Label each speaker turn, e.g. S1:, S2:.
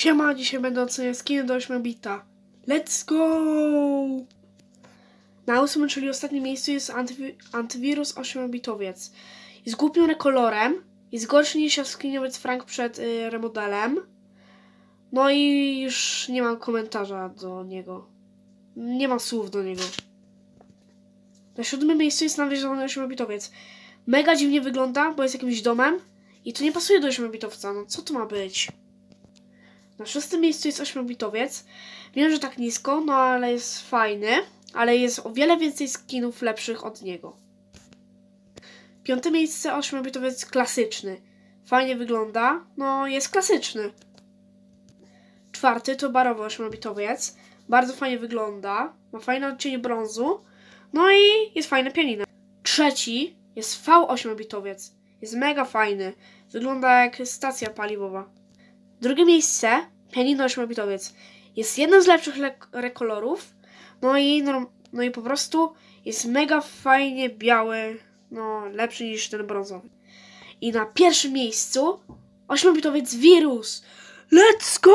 S1: Siema, dzisiaj będę oceniać skiny do 8 bita. Let's go! Na ósmym, czyli ostatnim miejscu jest antywi- antywirus 8-bitowiec. Jest głupim rekolorem, jest gorszy niż jaskiniowiec Frank przed y, remodelem. No i już nie mam komentarza do niego. Nie mam słów do niego. Na siódmym miejscu jest nawierzony 8-bitowiec. Mega dziwnie wygląda, bo jest jakimś domem i to nie pasuje do 8-bitowca. No co to ma być? Na szóstym miejscu jest 8-bitowiec. Wiem, że tak nisko, no ale jest fajny. Ale jest o wiele więcej skinów lepszych od niego. Piąte miejsce 8-bitowiec klasyczny. Fajnie wygląda, no jest klasyczny. Czwarty to barowy 8-bitowiec. Bardzo fajnie wygląda. Ma fajne odcienie brązu. No i jest fajne pianino. Trzeci jest V8-bitowiec. Jest mega fajny. Wygląda jak stacja paliwowa. Drugie miejsce, pianino 8-bitowiec. Jest jednym z lepszych le- rekolorów. No i, no i po prostu jest mega fajnie biały. No, lepszy niż ten brązowy. I na pierwszym miejscu 8-bitowiec Wirus. Let's go!